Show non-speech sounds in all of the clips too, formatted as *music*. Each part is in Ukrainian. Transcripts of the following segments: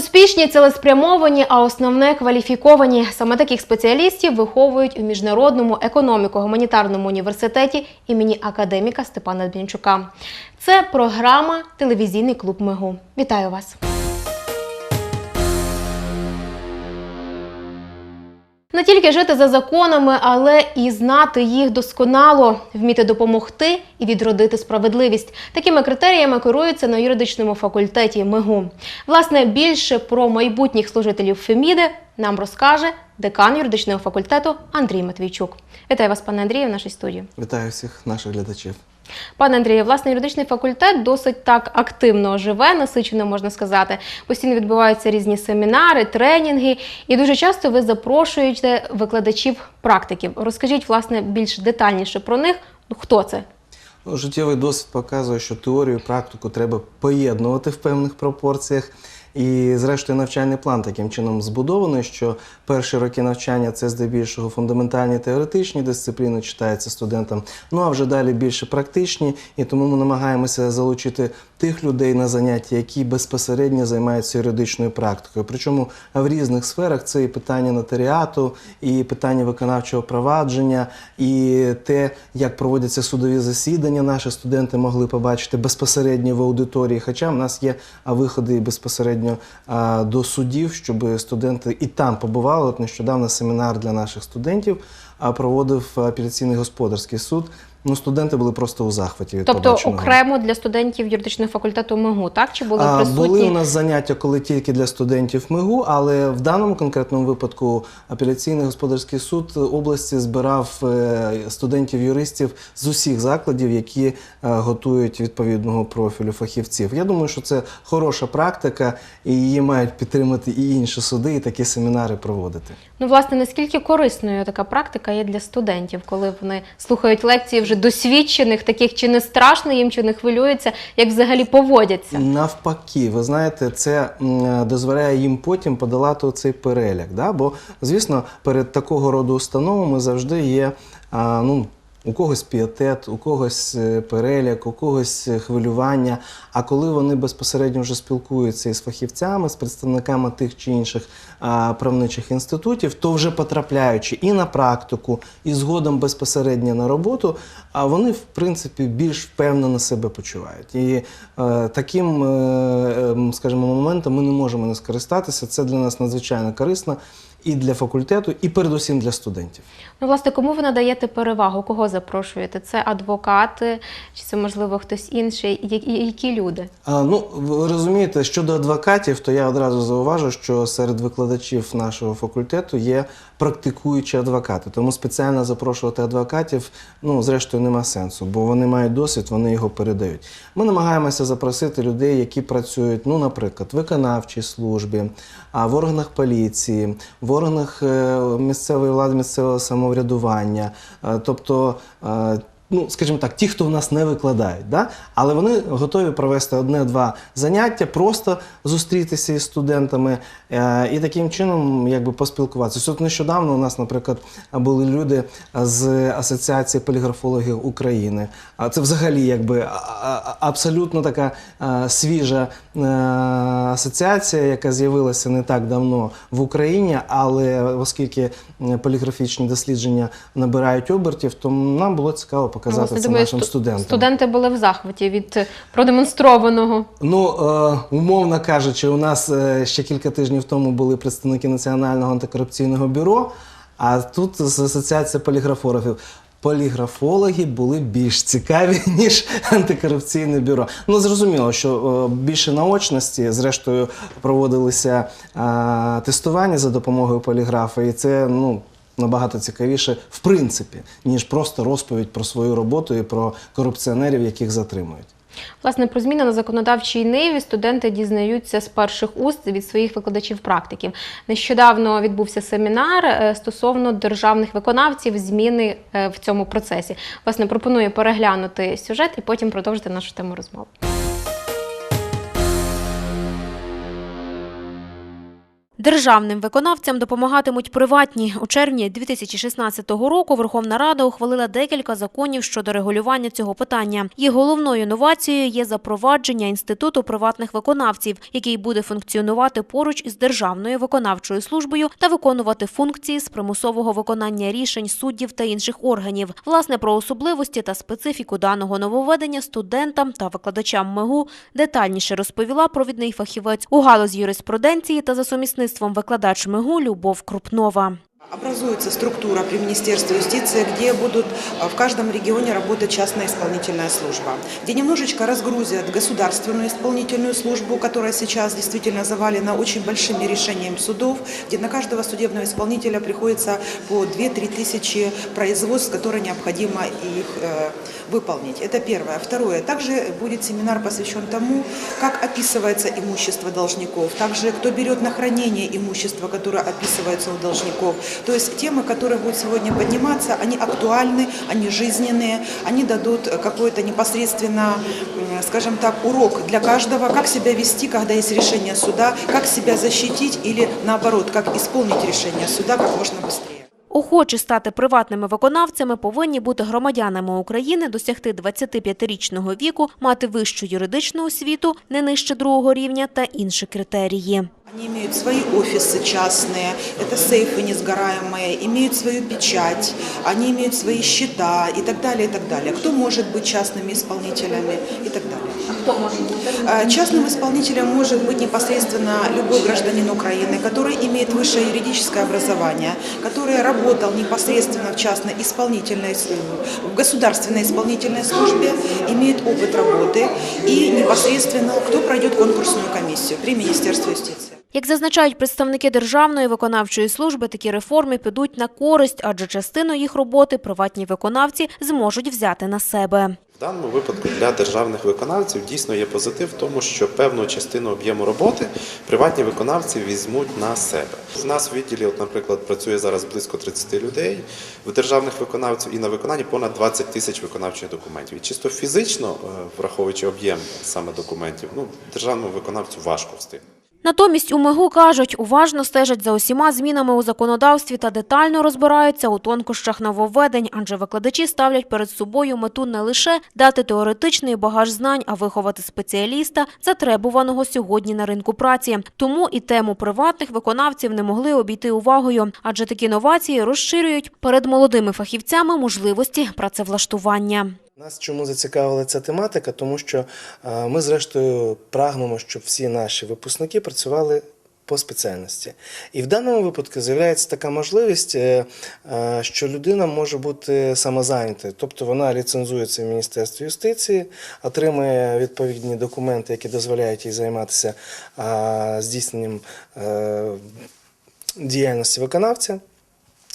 Успішні, цілеспрямовані, а основне кваліфіковані. Саме таких спеціалістів виховують у міжнародному економіко-гуманітарному університеті імені академіка Степана Дмінчука. Це програма Телевізійний клуб Мигу. Вітаю вас! Не тільки жити за законами, але і знати їх досконало, вміти допомогти і відродити справедливість. Такими критеріями керуються на юридичному факультеті МИГУ. Власне, більше про майбутніх служителів Феміди нам розкаже декан юридичного факультету Андрій Матвійчук. Вітаю вас, пане Андрію, в нашій студії. Вітаю всіх наших глядачів. Пане Андрію, власне, юридичний факультет досить так активно живе, насичено можна сказати. Постійно відбуваються різні семінари, тренінги, і дуже часто ви запрошуєте викладачів практиків. Розкажіть, власне, більш детальніше про них. Хто це? Ну, Життєвий досвід показує, що теорію і практику треба поєднувати в певних пропорціях. І, зрештою, навчальний план таким чином збудований, що перші роки навчання це здебільшого фундаментальні теоретичні дисципліни, читаються студентам. Ну а вже далі більше практичні, і тому ми намагаємося залучити тих людей на заняття, які безпосередньо займаються юридичною практикою. Причому в різних сферах це і питання нотаріату, і питання виконавчого провадження, і те, як проводяться судові засідання, наші студенти могли побачити безпосередньо в аудиторії. Хоча в нас є виходи безпосередньо до судів, щоб студенти і там побували. От нещодавно семінар для наших студентів проводив апеляційний господарський суд. Ну, студенти були просто у захваті від Тобто побаченого. окремо для студентів юридичного факультету МИГУ, так? Чи були присутні? Були у нас заняття, коли тільки для студентів МИГУ, але в даному конкретному випадку апеляційний господарський суд області збирав е, студентів-юристів з усіх закладів, які е, готують відповідного профілю фахівців. Я думаю, що це хороша практика, і її мають підтримати і інші суди, і такі семінари проводити. Ну, власне, наскільки корисною така практика є для студентів, коли вони слухають лекції вже досвідчених, таких чи не страшно їм, чи не хвилюються, як взагалі поводяться? Навпаки, ви знаєте, це дозволяє їм потім подолати цей переляк. Да? Бо, звісно, перед такого роду установами завжди є. А, ну, у когось піетет, у когось е, переляк, у когось е, хвилювання. А коли вони безпосередньо вже спілкуються із фахівцями, з представниками тих чи інших а, правничих інститутів, то вже потрапляючи і на практику, і згодом безпосередньо на роботу, а вони, в принципі, більш впевнено себе почувають. І е, таким, е, е, скажімо, моментом ми не можемо не скористатися. Це для нас надзвичайно корисно і для факультету, і передусім для студентів. Ну, власне, кому ви надаєте перевагу? Кого запрошуєте? Це адвокати, чи це можливо хтось інший? Які люди? А, ну, ви розумієте, щодо адвокатів, то я одразу зауважу, що серед викладачів нашого факультету є практикуючі адвокати. Тому спеціально запрошувати адвокатів, ну, зрештою, нема сенсу, бо вони мають досвід, вони його передають. Ми намагаємося запросити людей, які працюють, ну, наприклад, в виконавчій службі, а в органах поліції, в органах е, місцевої влади, місцевого самоврядування. Е, Тобто, е, ну, скажімо так, ті, хто в нас не викладають, да? але вони готові провести одне-два заняття, просто зустрітися із студентами е, і таким чином якби поспілкуватися. От нещодавно у нас, наприклад, були люди з Асоціації поліграфологів України. А це взагалі якби абсолютно така е, свіжа е, асоціація, яка з'явилася не так давно в Україні, але оскільки е, поліграфічні дослідження набирають обертів, то нам було цікаво показати Власне, це думаю, нашим студентам. Студенти були в захваті від е, продемонстрованого. Ну, е, умовно кажучи, у нас е, ще кілька тижнів тому були представники Національного антикорупційного бюро, а тут з Асоціація поліграфологів. Поліграфологи були більш цікаві, *laughs* ніж антикорупційне бюро. Ну, зрозуміло, що більше наочності, зрештою, проводилися тестування за допомогою поліграфа, і це ну, набагато цікавіше, в принципі, ніж просто розповідь про свою роботу і про корупціонерів, яких затримують. Власне, про зміни на законодавчій ниві студенти дізнаються з перших уст від своїх викладачів-практиків. Нещодавно відбувся семінар е, стосовно державних виконавців, зміни е, в цьому процесі. Власне, пропоную переглянути сюжет і потім продовжити нашу тему розмови. Державним виконавцям допомагатимуть приватні. У червні 2016 року Верховна Рада ухвалила декілька законів щодо регулювання цього питання. Їх головною новацією є запровадження інституту приватних виконавців, який буде функціонувати поруч із державною виконавчою службою та виконувати функції з примусового виконання рішень суддів та інших органів. Власне про особливості та специфіку даного нововведення студентам та викладачам МЕГУ детальніше розповіла провідний фахівець у галузі юриспруденції та за сумісництвом викладач МИГУ Любов Крупнова. Образуется структура при Министерстве юстиции, где будут а, в каждом регионе работать частная исполнительная служба, где немножечко разгрузят государственную исполнительную службу, которая сейчас действительно завалена очень большими решениями судов, где на каждого судебного исполнителя приходится по 2-3 тысячи производств, которые необходимо их э, выполнить. Это первое. Второе. Также будет семинар посвящен тому, как описывается имущество должников, также кто берет на хранение имущество, которое описывается у должников. То есть темы, которые будут сегодня подниматься, они актуальны, они жизненные, они дадут какой-то непосредственно, скажем так, урок для каждого, как себя вести, когда есть решение суда, как себя защитить или наоборот, как исполнить решение суда как можно быстрее. Охочі стати приватними виконавцями повинні бути громадянами України, досягти 25-річного віку, мати вищу юридичну освіту, не нижче другого рівня та інші критерії. Они имеют свои офисы частные, это сейфы несгораемые, имеют свою печать, они имеют свои счета и так далее, и так далее. Кто может быть частными исполнителями и так далее. А кто может быть? Частным исполнителем может быть непосредственно любой гражданин Украины, который имеет высшее юридическое образование, который работал непосредственно в частной исполнительной, с- в государственной исполнительной службе, имеет опыт работы и непосредственно кто пройдет конкурсную комиссию при Министерстве юстиции. Як зазначають представники Державної виконавчої служби, такі реформи підуть на користь, адже частину їх роботи приватні виконавці зможуть взяти на себе. В даному випадку для державних виконавців дійсно є позитив в тому, що певну частину об'єму роботи приватні виконавці візьмуть на себе. В нас в відділі, от, наприклад, працює зараз близько 30 людей в державних виконавців і на виконанні понад 20 тисяч виконавчих документів. І чисто фізично, е, враховуючи об'єм саме документів, ну державному виконавцю важко встигнути. Натомість у МЕГУ кажуть, уважно стежать за усіма змінами у законодавстві та детально розбираються у тонкощах нововведень, адже викладачі ставлять перед собою мету не лише дати теоретичний багаж знань, а виховати спеціаліста, затребуваного сьогодні на ринку праці. Тому і тему приватних виконавців не могли обійти увагою, адже такі новації розширюють перед молодими фахівцями можливості працевлаштування. Нас чому зацікавила ця тематика? Тому що е, ми, зрештою, прагнемо, щоб всі наші випускники працювали по спеціальності. І в даному випадку з'являється така можливість, е, е, що людина може бути самозайнятою. Тобто вона ліцензується в Міністерстві юстиції, отримує відповідні документи, які дозволяють їй займатися здійсненням діяльності виконавця.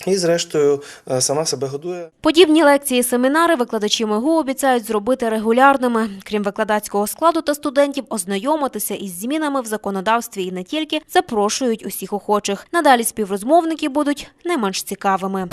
І, зрештою, е, сама себе годує. Подібні лекції, семінари викладачі МГУ обіцяють зробити регулярними. Крім викладацького складу та студентів, ознайомитися із змінами в законодавстві і не тільки запрошують усіх охочих. Надалі співрозмовники будуть не менш цікавими.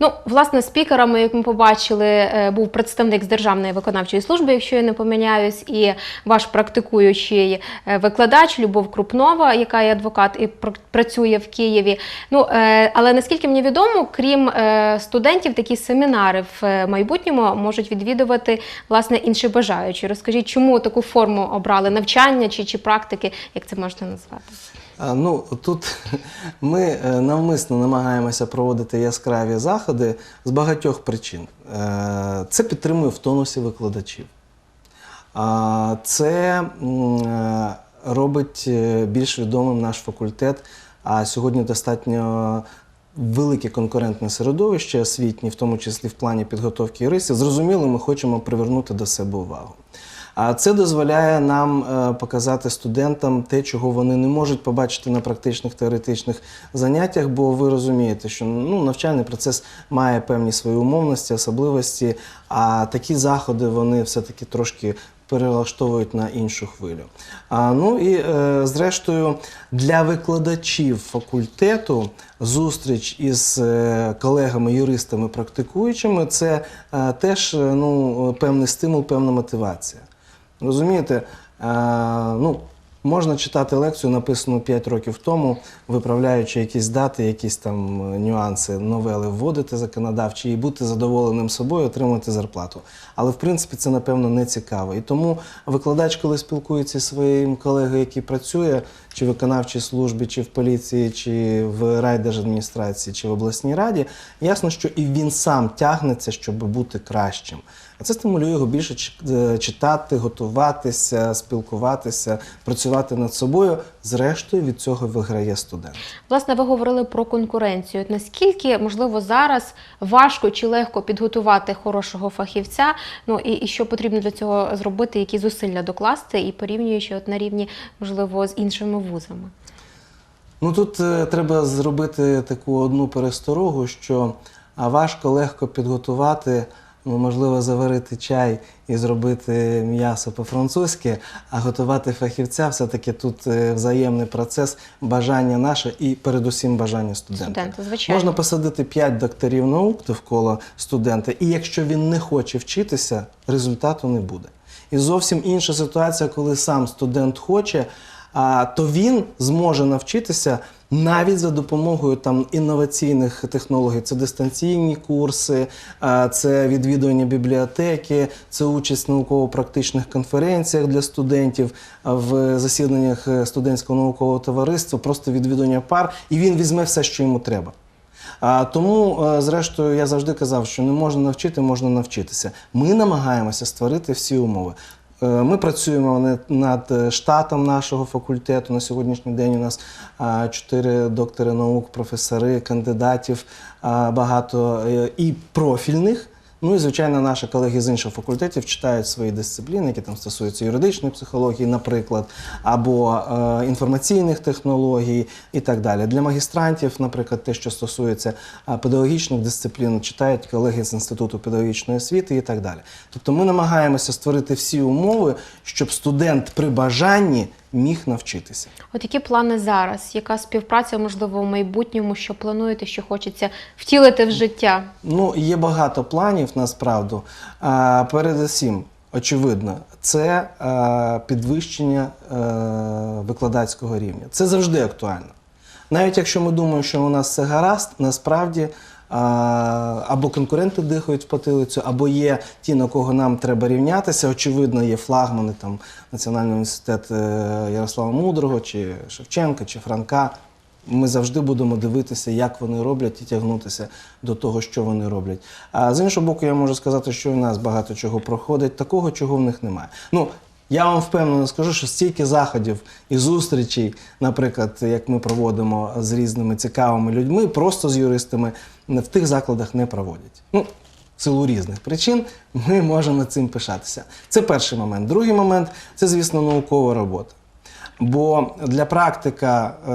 Ну, власне, спікерами, як ми побачили, е, був представник з Державної виконавчої служби, якщо я не помиляюсь, і ваш практикуючий е, викладач Любов Крупнова, яка є адвокат і пр- працює в Києві. Ну, е, але наскільки мені відомо, крім студентів, такі семінари в майбутньому можуть відвідувати власне інші бажаючі. Розкажіть, чому таку форму обрали навчання чи, чи практики, як це можна назвати? Ну, тут *laughs* ми е, навмисно намагаємося проводити яскраві заходи з багатьох причин. Е, Це підтримує в тонусі викладачів. Це е, робить більш відомим наш факультет, а сьогодні достатньо велике конкурентне середовище освітнє, в тому числі в плані підготовки юристів. Зрозуміло, ми хочемо привернути до себе увагу. А це дозволяє нам е, показати студентам те, чого вони не можуть побачити на практичних теоретичних заняттях, бо ви розумієте, що ну, навчальний процес має певні свої умовності, особливості, а такі заходи вони все-таки трошки перелаштовують на іншу хвилю. А, ну і е, зрештою для викладачів факультету зустріч із е, колегами-юристами практикуючими це е, теж е, ну, певний стимул, певна мотивація. Розумієте, ну, можна читати лекцію, написану 5 років тому, виправляючи якісь дати, якісь там е, нюанси, новели вводити законодавчі і бути задоволеним собою, отримувати зарплату. Але в принципі це напевно не цікаво. І тому викладач, коли спілкується зі своїм колегою, який працює чи в виконавчій службі, чи в поліції, чи в райдержадміністрації, чи в обласній раді, ясно, що і він сам тягнеться, щоб бути кращим. А це стимулює його більше е, читати, готуватися, спілкуватися, працювати над собою. Зрештою, від цього виграє студент. Власне, ви говорили про конкуренцію. Наскільки можливо зараз важко чи легко підготувати хорошого фахівця? Ну і, і що потрібно для цього зробити, які зусилля докласти, і порівнюючи от на рівні, можливо, з іншими вузами? Ну тут е, треба зробити таку одну пересторогу, що важко легко підготувати, можливо, заварити чай і зробити м'ясо по-французьки, а готувати фахівця все-таки тут е, взаємний процес, бажання наше і передусім бажання студента. Студента, звичайно. Можна посадити 5 докторів наук довкола студента, і якщо він не хоче вчитися, результату не буде. І зовсім інша ситуація, коли сам студент хоче, а, то він зможе навчитися навіть за допомогою там інноваційних технологій. Це дистанційні курси, це відвідування бібліотеки, це участь в науково-практичних конференціях для студентів, в засіданнях е, студентського наукового товариства, просто відвідування пар, і він візьме все, що йому треба. Тому, е, зрештою, я завжди казав, що не можна навчити, можна навчитися. Ми намагаємося створити всі умови. Е, Ми працюємо над е, штатом нашого факультету. На сьогоднішній день у нас чотири доктори наук, професори, кандидатів, багато е, і профільних. Ну і звичайно, наші колеги з інших факультетів читають свої дисципліни, які там стосуються юридичної психології, наприклад, або е, інформаційних технологій і так далі. Для магістрантів, наприклад, те, що стосується е, педагогічних дисциплін, читають колеги з інституту педагогічної освіти і так далі. Тобто, ми намагаємося створити всі умови, щоб студент при бажанні міг навчитися. От які плани зараз? Яка співпраця, можливо, в майбутньому, що плануєте, що хочеться втілити в життя? Ну, є багато планів насправді. А, передусім, очевидно, це а, підвищення а, викладацького рівня. Це завжди актуально. Навіть якщо ми думаємо, що у нас все гаразд, насправді або конкуренти дихають в потилицю, або є ті, на кого нам треба рівнятися. Очевидно, є флагмани там Національний університет е, Ярослава Мудрого, чи Шевченка, чи Франка. Ми завжди будемо дивитися, як вони роблять, і тягнутися до того, що вони роблять. А з іншого боку, я можу сказати, що в нас багато чого проходить, такого, чого в них немає. Ну, я вам впевнено скажу, що стільки заходів і зустрічей, наприклад, як ми проводимо з різними цікавими людьми, просто з юристами, в тих закладах не проводять. Ну, силу різних причин ми можемо цим пишатися. Це перший момент. Другий момент це, звісно, наукова робота. Бо для практика е,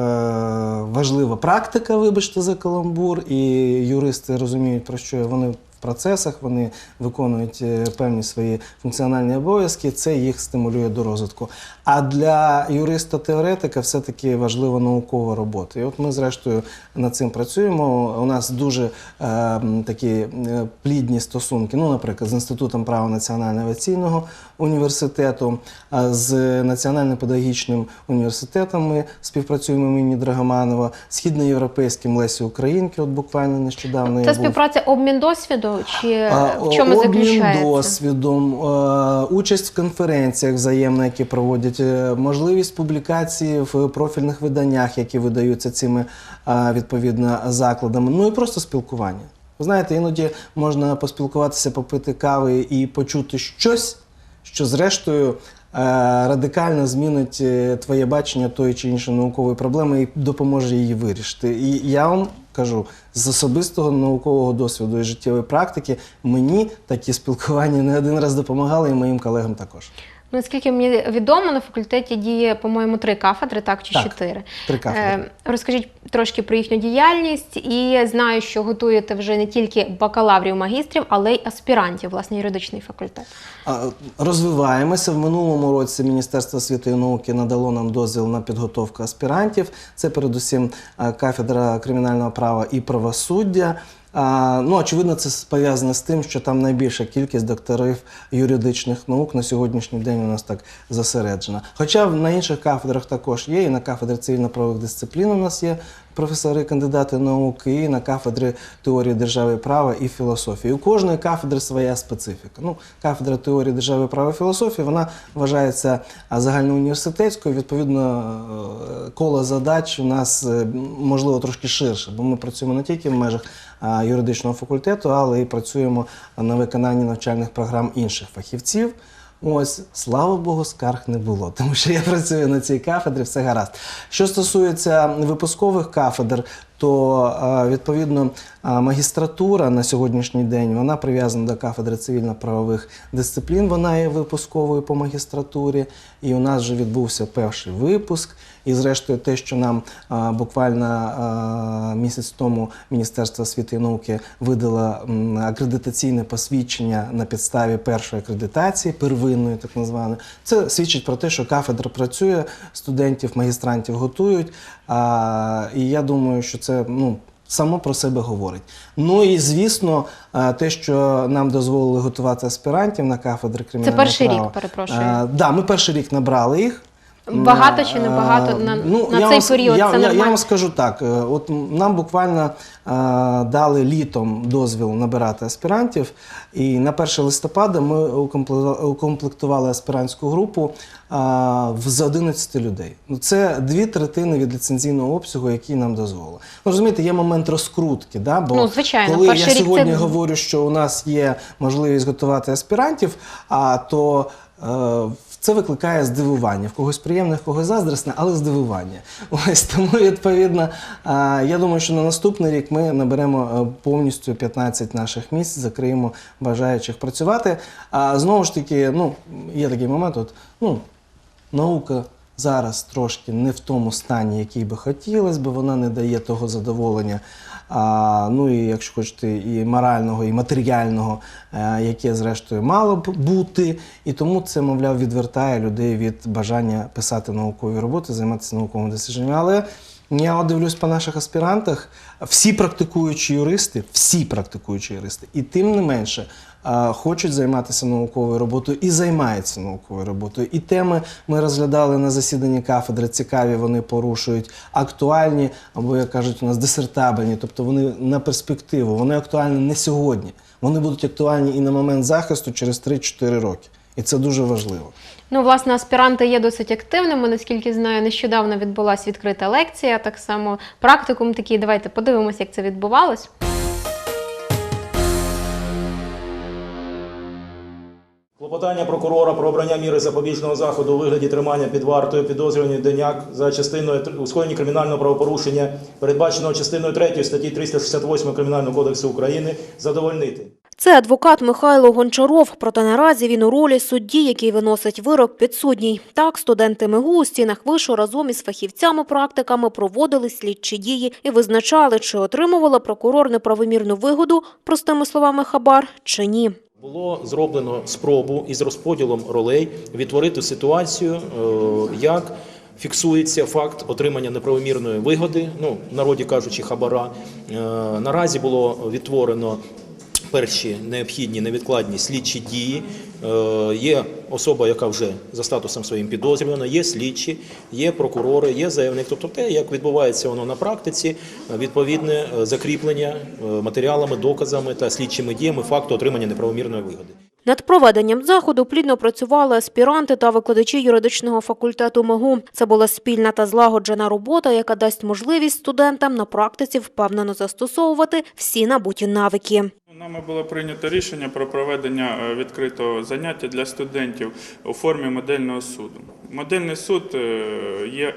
важлива практика, вибачте за каламбур, і юристи розуміють, про що вони процесах, вони виконують е, певні свої функціональні обов'язки, це їх стимулює до розвитку. А для юриста-теоретика все-таки важлива наукова робота. І от ми, зрештою, над цим працюємо. У нас дуже е, такі е, плідні стосунки, ну, наприклад, з Інститутом права національного авіаційного університету, а з Національним педагогічним університетом ми співпрацюємо імені Драгоманова, східноєвропейським Лесі Українки, от буквально нещодавно я Це був. співпраця обмін досвіду, чи А, в чому обмін заключається? досвідом, е, участь в конференціях взаємно, які проводять, е, можливість публікації в профільних виданнях, які видаються цими відповідно закладами, ну і просто спілкування. Ви знаєте, іноді можна поспілкуватися, попити кави і почути щось, що зрештою е, радикально змінить е, твоє бачення тої чи іншої наукової проблеми і допоможе її вирішити. І я вам кажу, з особистого наукового досвіду і життєвої практики мені такі спілкування не один раз допомагали, і моїм колегам також. Наскільки мені відомо, на факультеті діє, по-моєму, три кафедри, так чи Так, чотири. три кафедри. Е, розкажіть трошки про їхню діяльність і знаю, що готуєте вже не тільки бакалаврів, магістрів, але й аспірантів, власне, юридичний факультет. Розвиваємося. В минулому році Міністерство освіти і науки надало нам дозвіл на підготовку аспірантів. Це передусім е, кафедра кримінального права і правосуддя. Ну, очевидно, це пов'язане з тим, що там найбільша кількість докторів юридичних наук на сьогоднішній день у нас так зосереджена. Хоча на інших кафедрах також є, і на кафедрі цивільно-правових дисциплін у нас є професори, кандидати наук, і на кафедрі теорії держави права і філософії. У кожної кафедри своя специфіка. Ну, кафедра теорії держави, права і філософії вона вважається загальноуніверситетською. Відповідно, е, коло задач у нас е, можливо трошки ширше, бо ми працюємо не тільки в межах юридичного факультету, але і працюємо на виконанні навчальних програм інших фахівців. Ось, слава Богу, скарг не було, тому що я працюю на цій кафедрі, все гаразд. Що стосується випускових кафедр, то відповідно магістратура на сьогоднішній день вона прив'язана до кафедри цивільно-правових дисциплін. Вона є випусковою по магістратурі, і у нас вже відбувся перший випуск. І, зрештою, те, що нам буквально місяць тому Міністерство освіти і науки видало акредитаційне посвідчення на підставі першої акредитації, первинної, так званої, це свідчить про те, що кафедра працює, студентів, магістрантів готують. А, і я думаю, що це ну. Само про себе говорить. Ну і звісно, те, що нам дозволили готувати аспірантів на кафедри кримінального перший рік, перепрошую. Е, Да, ми перший рік набрали їх. Багато чи не Е, багато на, ну, на я цей вам, період? Я, це я, я вам скажу так: е, от нам буквально е, дали літом дозвіл набирати аспірантів, і на 1 листопада ми укомпле- укомплектували аспірантську групу в- з 11 людей. Ну, це дві третини від ліцензійного обсягу, який нам дозволили. Ну, розумієте, є момент розкрутки, да? бо Ну, звичайно, коли я рік це- сьогодні говорю, що у нас є можливість готувати аспірантів, а то це викликає здивування. В когось приємне, в когось заздрісне, але здивування. *laughs* Ось тому, відповідно, я думаю, що на наступний рік ми наберемо е, повністю 15 наших місць, закриємо бажаючих працювати. А знову ж таки, ну, є такий момент, от, ну, наука зараз трошки не в тому стані, який би хотілося б, вона не дає того задоволення. Ну і якщо хочете, і морального, і матеріального, е, яке зрештою мало б бути. І тому це, мовляв, відвертає людей від бажання писати наукові роботи, займатися науковими дослідженнями. Але я дивлюсь по наших аспірантах, всі практикуючі юристи, всі практикуючі юристи, і тим не менше хочуть займатися науковою роботою і займаються науковою роботою. І теми ми розглядали на засіданні кафедри, цікаві, вони порушують, актуальні, або, як кажуть, у нас дисертабельні, тобто вони на перспективу, вони актуальні не сьогодні. Вони будуть актуальні і на момент захисту через 3-4 роки. І це дуже важливо. Ну, власне, аспіранти є досить активними. Наскільки знаю, нещодавно відбулася відкрита лекція. Так само практикум такий. Давайте подивимося, як це відбувалось. Клопотання прокурора про обрання міри запобіжного заходу у вигляді тримання під вартою підозрюваний Деняк за частиною у кримінального правопорушення, передбаченого частиною 3 статті 368 Кримінального кодексу України, задовольнити. Це адвокат Михайло Гончаров. Проте наразі він у ролі судді, який виносить вирок підсудній. Так, студенти МИГУ у стінах вишу разом із фахівцями-практиками проводили слідчі дії і визначали, чи отримувала прокурор неправомірну вигоду, простими словами хабар, чи ні. Було зроблено спробу із розподілом ролей відтворити ситуацію, е, як фіксується факт отримання неправомірної вигоди, ну, народі кажучи, хабара. Е, Наразі було відтворено перші необхідні невідкладні слідчі дії. Е, Є особа, яка вже за статусом своїм підозрювана, є слідчі, є прокурори, є заявник. Тобто те, як відбувається воно на практиці, відповідне е, закріплення е, матеріалами, доказами та слідчими діями факту отримання неправомірної вигоди. Над проведенням заходу плідно працювали аспіранти та викладачі юридичного факультету МИГУ. Це була спільна та злагоджена робота, яка дасть можливість студентам на практиці впевнено застосовувати всі набуті навики. Нами було прийнято рішення про проведення е, відкритого заняття для студентів у формі модельного суду. Модельний суд е, є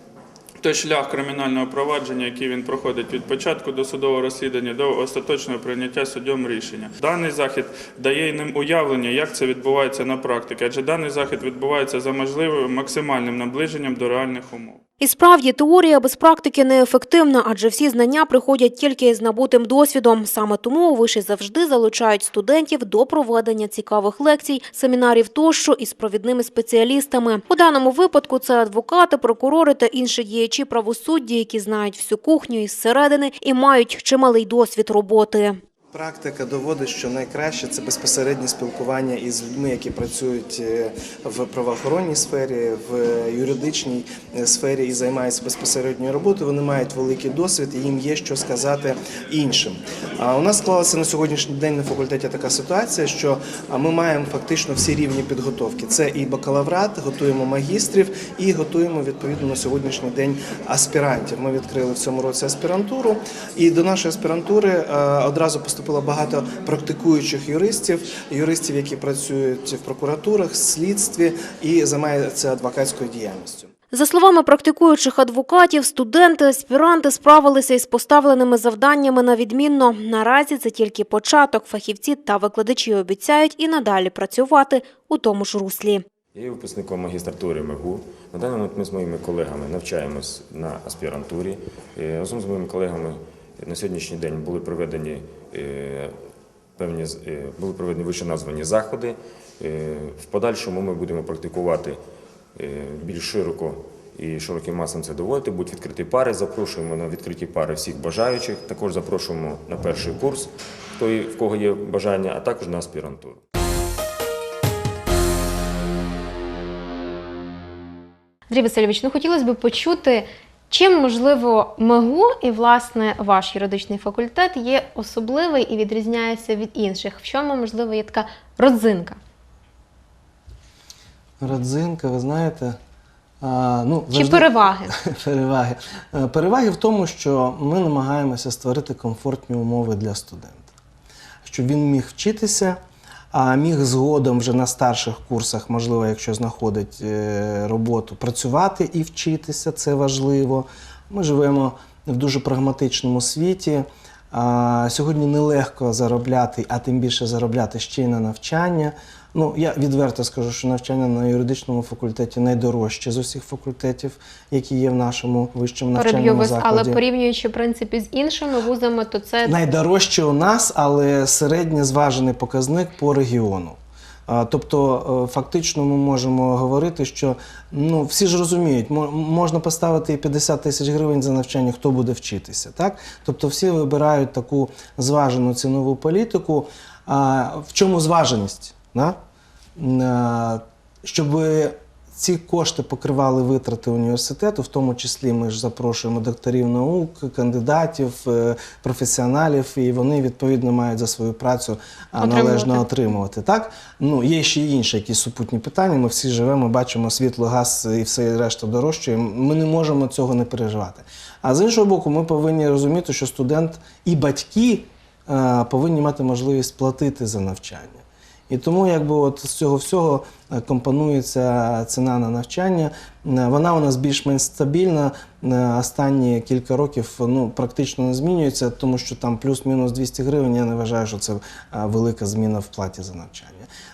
*clears throat* той шлях кримінального провадження, який він проходить від початку до судового розслідування до остаточного прийняття суддям рішення. Даний захід дає ним уявлення, як це відбувається на практиці, адже даний захід відбувається за можливим максимальним наближенням до реальних умов. І справді теорія без практики неефективна, адже всі знання приходять тільки з набутим досвідом. Саме тому виші завжди залучають студентів до проведення цікавих лекцій, семінарів тощо із провідними спеціалістами. У даному випадку це адвокати, прокурори та інші діячі правосуддя, які знають всю кухню із середини і мають чималий досвід роботи. Практика доводить, що найкраще це безпосереднє спілкування із людьми, які працюють е, в правоохоронній сфері, в юридичній е, сфері і займаються безпосередньою роботою. Вони мають великий досвід і їм є що сказати іншим. А у нас склалася на сьогоднішній день на факультеті така ситуація, що ми маємо фактично всі рівні підготовки. Це і бакалаврат, готуємо магістрів і готуємо відповідно на сьогоднішній день аспірантів. Ми відкрили в цьому році аспірантуру, і до нашої аспірантури е, одразу поступило багато практикуючих юристів, юристів, які працюють в прокуратурах, слідстві і займаються адвокатською діяльністю. За словами практикуючих адвокатів, студенти, аспіранти справилися із поставленими завданнями на відмінно. Наразі це тільки початок. Фахівці та викладачі обіцяють і надалі працювати у тому ж руслі. Я є випускником магістратури МЕГУ. На даний момент ми з моїми колегами навчаємось на аспірантурі. Е, Разом з моїми колегами на сьогоднішній день були проведені певні з- е, були проведені вище названі заходи. Е, В подальшому ми будемо практикувати е, більш широко і широким масам це доводити. Будуть відкриті пари. Запрошуємо на відкриті пари всіх бажаючих. Також запрошуємо на перший курс, хто в кого є бажання, а також на аспірантуру. Андрій Васильович, ну хотілося б почути, чим можливо МЕГУ і власне ваш юридичний факультет є особливий і відрізняється від інших. В чому можливо є така родзинка? Родзинка, ви знаєте. А, ну, Чи завжди- переваги? *laughs* Переваги. Е, Переваги в тому, що ми намагаємося створити комфортні умови для студента, щоб він міг вчитися, а міг згодом вже на старших курсах, можливо, якщо знаходить е, роботу, працювати і вчитися, це важливо. Ми живемо в дуже прагматичному світі. Сьогодні нелегко заробляти, а тим більше заробляти ще й на навчання. Ну, я відверто скажу, що навчання на юридичному факультеті найдорожче з усіх факультетів, які є в нашому вищому Переб'ю навчальному вас, але порівнюючи в принципі з іншими вузами, то це Найдорожче у нас, але середньо зважений показник по регіону. Тобто, е, фактично, ми можемо говорити, що ну всі ж розуміють, мо- можна поставити і 50 тисяч гривень за навчання, хто буде вчитися. Так? Тобто всі вибирають таку зважену цінову політику. А в чому зваженість? Да? А, Щоб ці кошти покривали витрати університету, в тому числі ми ж запрошуємо докторів наук, кандидатів, е, професіоналів, і вони відповідно мають за свою працю Отримувати. належно отримувати. Так ну є ще й інші якісь супутні питання. Ми всі живемо, бачимо світло, газ і все решта дорожчає. Ми не можемо цього не переживати. А з іншого боку, ми повинні розуміти, що студент і батьки е, повинні мати можливість платити за навчання. І тому, якби от з цього всього е, компонується ціна на навчання. Е, Вона у нас більш-менш стабільна. Е, Останні кілька років ну, практично не змінюється, тому що там плюс-мінус 200 гривень. Я не вважаю, що це велика зміна в платі за навчання.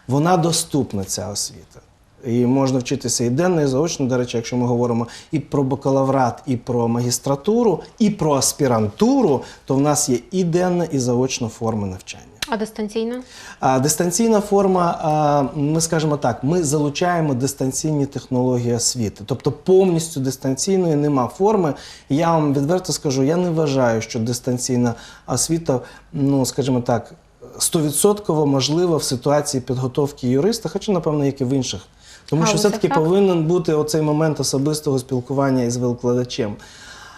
Вона доступна, ця освіта. І можна вчитися і денно, і заочно. До речі, якщо ми говоримо і про бакалаврат, і про магістратуру, і про аспірантуру, то в нас є і денна, і заочна форми навчання. А дистанційно? А дистанційна форма, а, ми скажемо так, ми залучаємо дистанційні технології освіти, тобто повністю дистанційної нема форми. Я вам відверто скажу, я не вважаю, що дистанційна освіта, ну скажімо так, стовідсотково можлива в ситуації підготовки юриста, хоча, напевно, як і в інших. Тому що все-таки так? повинен бути оцей момент особистого спілкування із викладачем.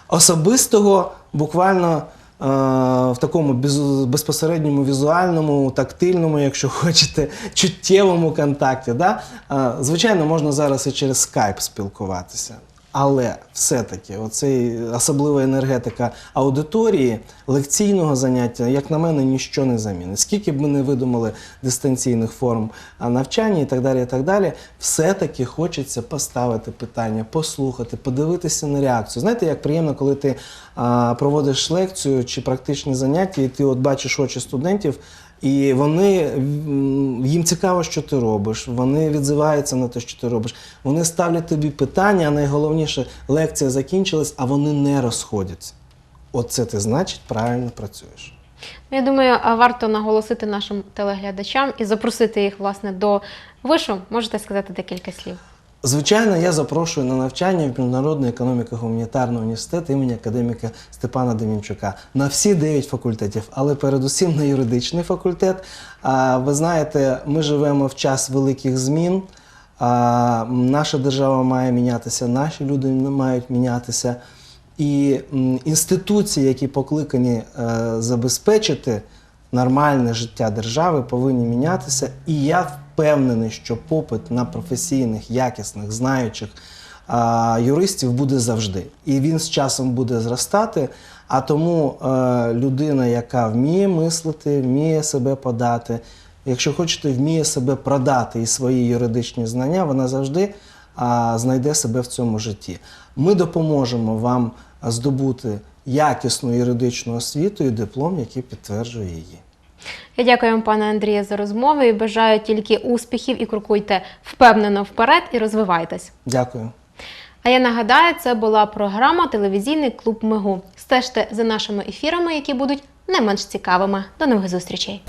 Особистого буквально в такому без- безпосередньому візуальному, тактильному, якщо *laughs* хочете, чуттєвому контакті. Да? Е, звичайно, можна зараз і через скайп спілкуватися. Але все-таки оцей особлива енергетика аудиторії, лекційного заняття, як на мене, ніщо не замінить. Скільки б ми не видумали дистанційних форм навчання і так далі, і так далі, все-таки хочеться поставити питання, послухати, подивитися на реакцію. Знаєте, як приємно, коли ти а, проводиш лекцію чи практичні заняття, і ти от бачиш очі студентів, І вони їм цікаво, що ти робиш. Вони відзиваються на те, що ти робиш. Вони ставлять тобі питання, а найголовніше, лекція закінчилась, а вони не розходяться. Оце ти значить правильно працюєш. Я думаю, варто наголосити нашим телеглядачам і запросити їх власне до вишу. Можете сказати декілька слів. Звичайно, я запрошую на навчання в Міжнародний економіко-гуманітарний університет імені академіка Степана Демінчука на всі дев'ять факультетів, але передусім на юридичний факультет. А, ви знаєте, ми живемо в час великих змін. Наша держава має мінятися, наші люди мають мінятися. І інституції, які покликані е, забезпечити нормальне життя держави, повинні мінятися. І я впевнений, що попит на професійних, якісних, знаючих юристів буде завжди. І він з часом буде зростати. А тому е, людина, яка вміє мислити, вміє себе подати, якщо хочете, вміє себе продати і свої юридичні знання, вона завжди а, знайде себе в цьому житті. Ми допоможемо вам здобути якісну юридичну освіту і диплом, який підтверджує її. Я дякую вам, пане Андрію, за розмову і бажаю тільки успіхів і крокуйте впевнено вперед і розвивайтесь. Дякую. А я нагадаю, це була програма Телевізійний клуб Мигу. Стежте за нашими ефірами, які будуть не менш цікавими. До нових зустрічей.